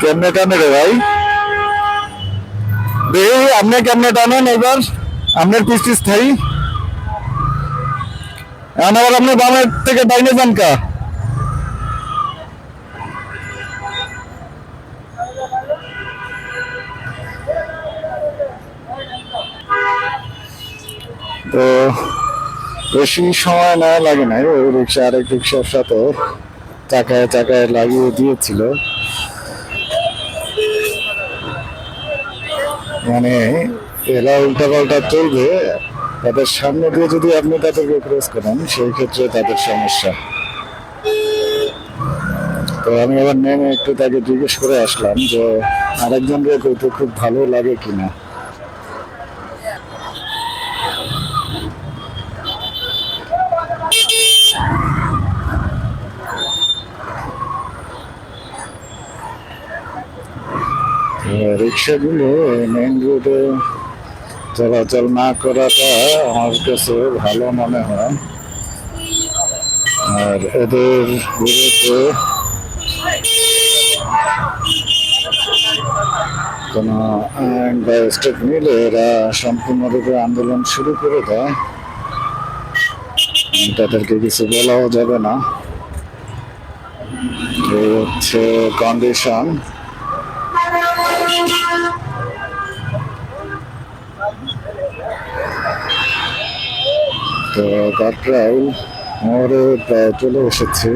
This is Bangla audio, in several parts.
কেমনে টানে রে ভাই? দেখি আপনি কেমনে টানেন এবার? আপনার পিস থাই এখন আবার আপনি বামের থেকে ডাইনে যান কা? তো, বেশি সময় না, লাগে নাই, ওই রিক্সা, আরেক রিক্সার সাথে। চাকায় চাকায় লাগিয়ে দিয়েছিল। মানে এরা উল্টা পাল্টা চলবে, তাদের সামনে দিয়ে যদি আপনি তাদেরকে ক্রস করেন, সেই ক্ষেত্রে তাদের সমস্যা। তো আমি আবার নেমে একটু তাকে জিজ্ঞেস করে আসলাম যে, আরেকজনকে কইতে খুব ভালো লাগে কিনা। রিক্সাগুলো মেন রোডে চলাচল না করাটা আমার কাছে ভালো মনে হয়। আর এদের বিরুদ্ধে কোনো আইন বা স্টেপ নিলে এরা সম্পূর্ণরূপে আন্দোলন শুরু করে দেয়। তাদেরকে কিছু বলাও যাবে না। হচ্ছে কন্ডিশন কাকরাইল মোড়ে প্রায় চলে এসেছি।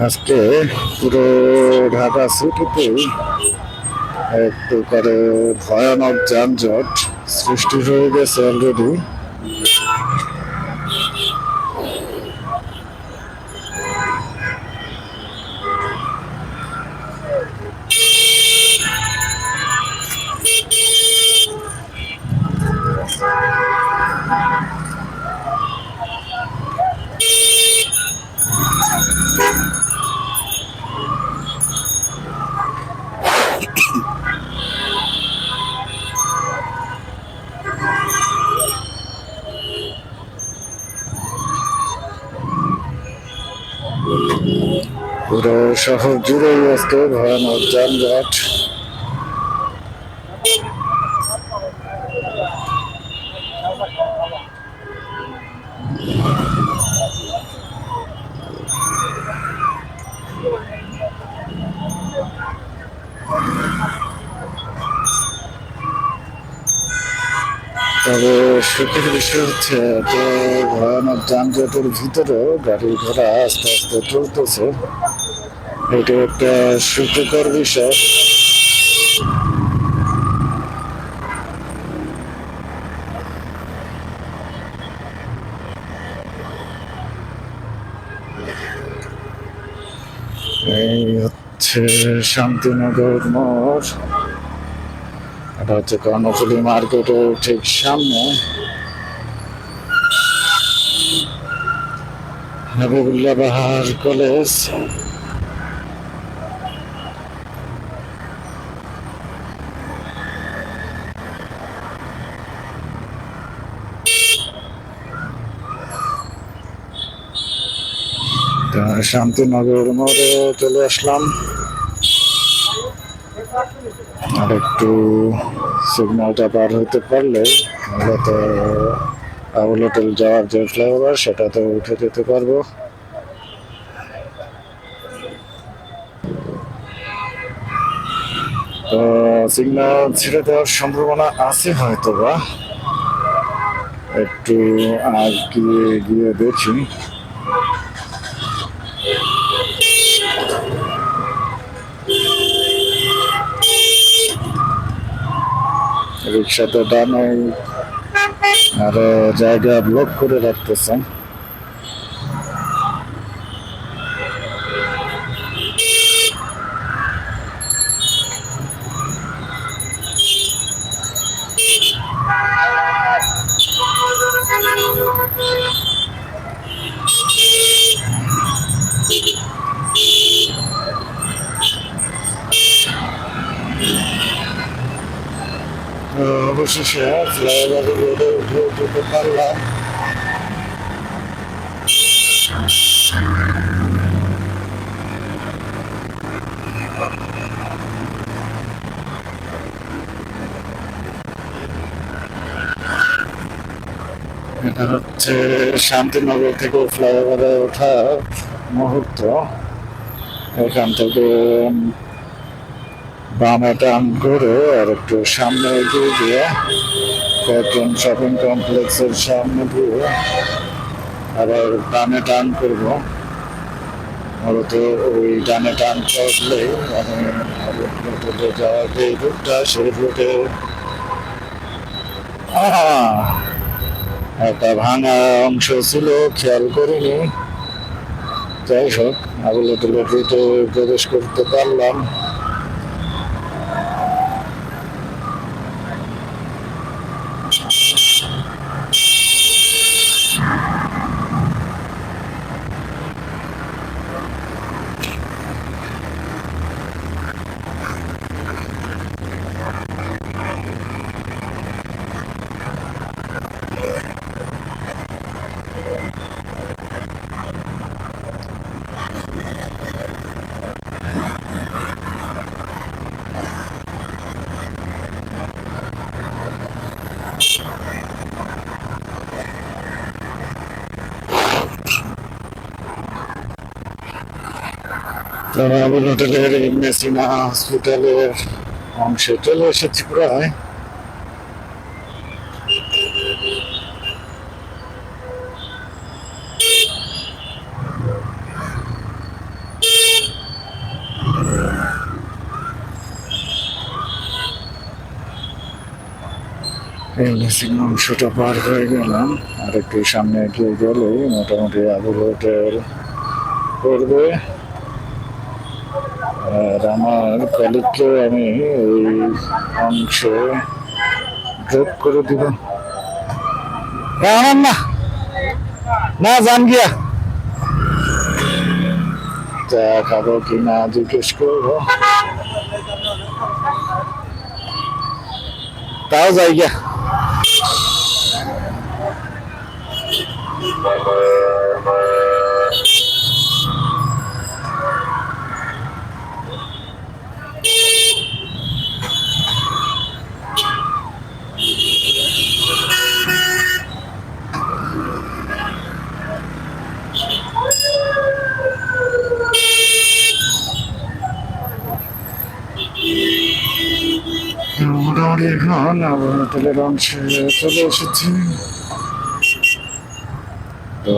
আজকে পুরো ঢাকা সিটিতে একটু করে ভয়ানক যানজট সৃষ্টি হয়ে গেছে অলরেডি পুরো শহর জুড়েই আজকে ভয়ানক যানজট। তবে সুখের বিষয় হচ্ছে, এত ভয়ানক যানজটের ভিতরেও গাড়ি ঘোড়া আস্তে আস্তে চলতেছে। এটা একটা সুখকর বিষয়। এই হচ্ছে শান্তিনগর মোড়। এটা হচ্ছে কর্ণফুলি মার্কেটের ঠিক সামনে। হাবিবুল্লাহ বাহার কলেজ তা শান্তিনগর মোড়ে চলে আসলাম। আর একটু সিগন্যালটা পার হতে পারলে মূলত আবুল হোটেল যাওয়ার যে ফ্লাইওভার সেটাতে উঠে যেতে পারব। তো সিগন্যাল ছেড়ে দেওয়ার সম্ভাবনা আছে হয়তো বা একটু আগিয়ে গিয়ে দেখি। রিক্সাতে ডানে আর জায়গা ব্লক করে রাখতেছে। অবশেষে ফ্লাইওভার রোডে উঠে পারলাম এটা হচ্ছে শান্তিনগর থেকে ফ্লাইওভারে ওঠার মুহূর্ত। এখান থেকে বামে টান করে আর একটু সামনে এগিয়ে গিয়ে কয়েকজন শপিং কমপ্লেক্সের সামনে দিয়ে আবার ডানে টান করব। মূলত ওই ডানে টান করলে আমি যাওয়ার যে রুটটা, সেই রুটে একটা ভাঙা অংশ ছিল, খেয়াল করিনি। যাই হোক আবুল প্রবেশ করতে পারলাম। তো আবুল হোটেলের মেসিনা হসপিটালের অংশে চলে এসেছি প্রায়। মেসিং অংশটা পার হয়ে গেলাম। আর একটু সামনে এগিয়ে গেলেই মোটামুটি আবুল পড়বে আর আমার আমি এই অংশে ড্রপ করে দিব। আমার না। না জান গিয়া। চা খাব কি না জিজ্ঞেস করব। তাও যাই গিয়া। এখন হোটেলের অংশে চলে এসেছি। তো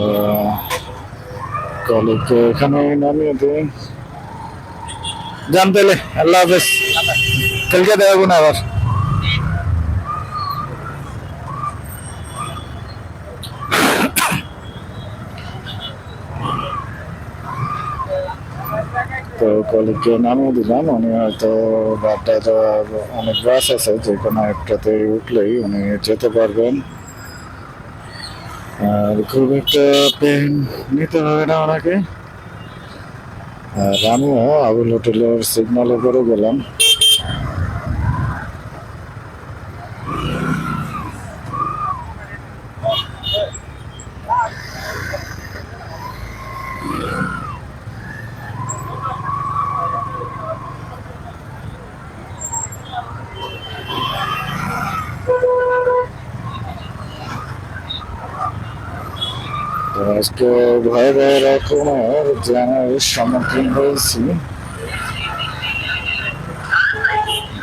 কলেজকে এখানে নামিয়ে দিই। যান তাহলে, আল্লাহ হাফেজ। কালকে দেখাবো না আবার। তো কলেজকে নামিয়ে দিলাম। উনি হয়তো বারটায় তো অনেক বাস আছে, যে কোনো একটাতে উঠলেই উনি যেতে পারবেন। আর খুব একটা পেন নিতে হবে না ওনাকে। আর আমিও আবুল হোটেলের সিগনালে করে গেলাম। আজকে ভয়ে ভয়ে রকমের জ্যামের সম্মুখীন হয়েছি।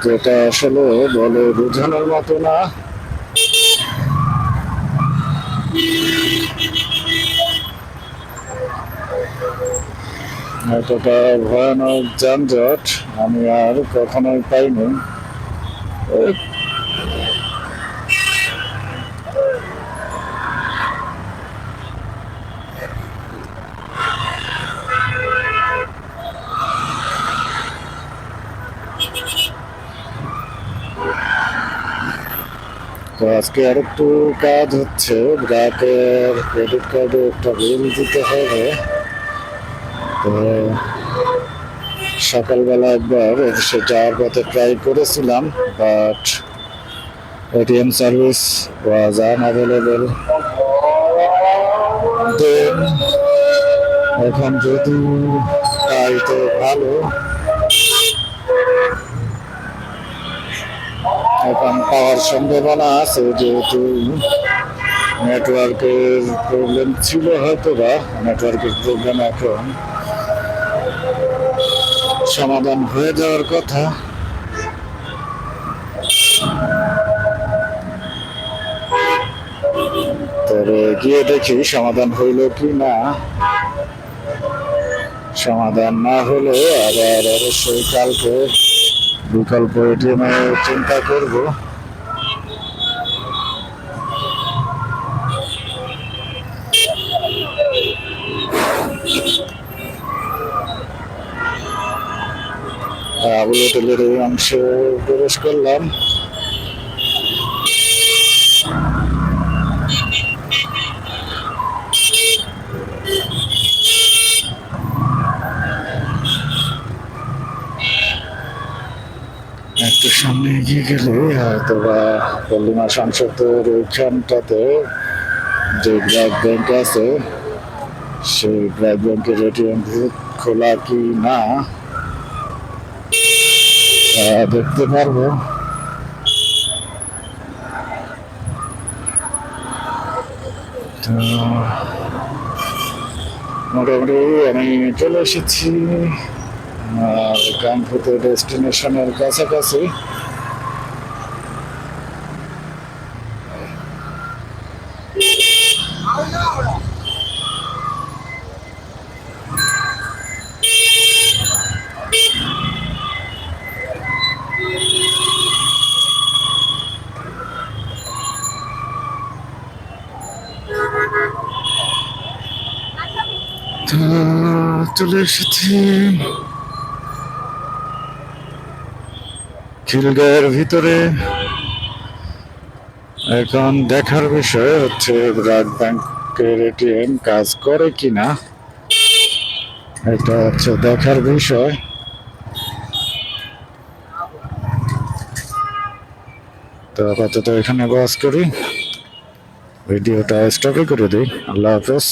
যেটা আসলে বলে বোঝানোর মতো না। এতটা ভয়ানক যানজট আমি আর কখনোই পাইনি। তো আজকে আর একটু কাজ হচ্ছে। গ্রাহকের ক্রেডিট কার্ডে একটা বিল দিতে হবে। তো সকালবেলা একবার সে যাওয়ার পথে ট্রাই করেছিলাম but ATM service was unavailable. Then এখন যদি পাই তো ভালো। এখন পাওয়ার সম্ভাবনা আছে যেহেতু নেটওয়ার্কের প্রবলেম ছিল হয়তো বা নেটওয়ার্কের প্রবলেম এখন সমাধান হয়ে যাওয়ার কথা। তবে গিয়ে দেখি সমাধান হইল কি না। সমাধান না হলে আবার অবশ্যই কালকে বিকল্প এটিএম চিন্তা করব। আবুল হোটেলের এই অংশে প্রবেশ করলাম একটু সামনে এগিয়ে গেলে হয়তো বা পল্লিমা সংসদের ওইখানটাতে যে ব্র্যাক ব্যাংক আছে, সেই ব্র্যাক ব্যাংকের এটিএম খোলা কি না দেখতে পারব। মোটামুটি আমি চলে এসেছি, আর কানপুতে ডেস্টিনেশনের কাছাকাছি তো চলে এসেছি। খিলগাঁয়ের ভিতরে এখন দেখার বিষয় হচ্ছে ব্রাক ব্যাংকের এটিএম কাজ করে কিনা। এটা হচ্ছে দেখার বিষয়। তো আপাতত এখানে বাস করি। ভিডিওটা স্টপই করে দিই। আল্লাহ হাফেজ।